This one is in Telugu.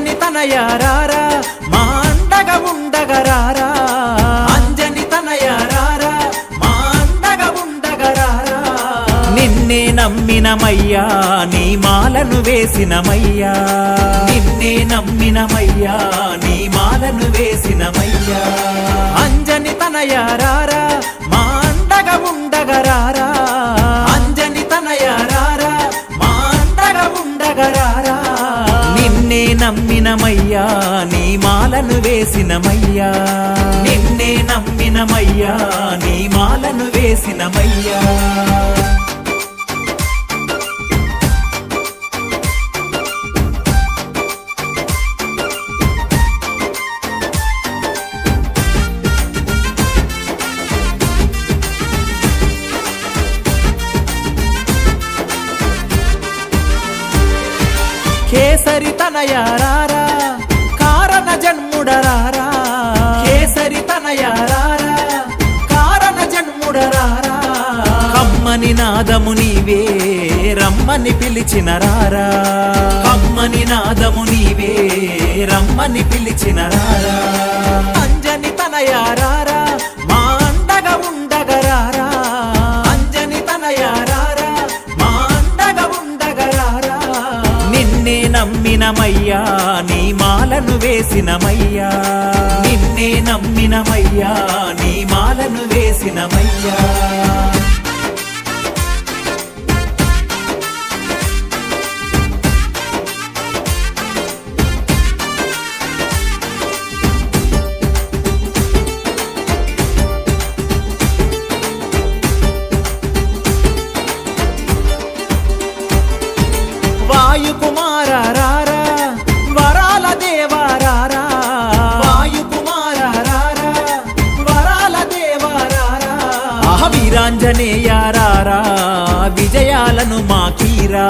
అంజని తనయారారా? మా అండగా ఉండగరారా అంజని తనయారారా? మా అండగా ఉండగరారా నిన్నే నమ్మినమయ్యా నీ మాలను వేసినమయ్యా. నిన్నే నమ్మినమయ్యా నీ మాలను వేసినమయ్యా. అంజని తనయారారా? మా అండగా ఉండగరారా అంజని తనయారారా? మా అండగా ఉండగరారా నమ్మినమయ్యా నీ మాలను వేసినమయ్యా. నిన్నే నమ్మినమయ్యా నీ మాలను వేసినమయ్యా. కేసరి తనయారారా కారణ జన్ముడరారా? కేసరి తనయారారా కారణ జన్ముడరారా? కమ్మని నాదము నీవే రమ్మని పిలిచిన రారా కమ్మని నాదము నీవే రమ్మని పిలిచిన రారా నమ్మినమయ్యా నీ మాలను వేసినమయ్యా. నిన్నే నమ్మినమయ్యా నీ మాలను వేసినమయ్యా. వాయుకుమార రారా వీరాంజనేయ విజయాలను మాకీరా.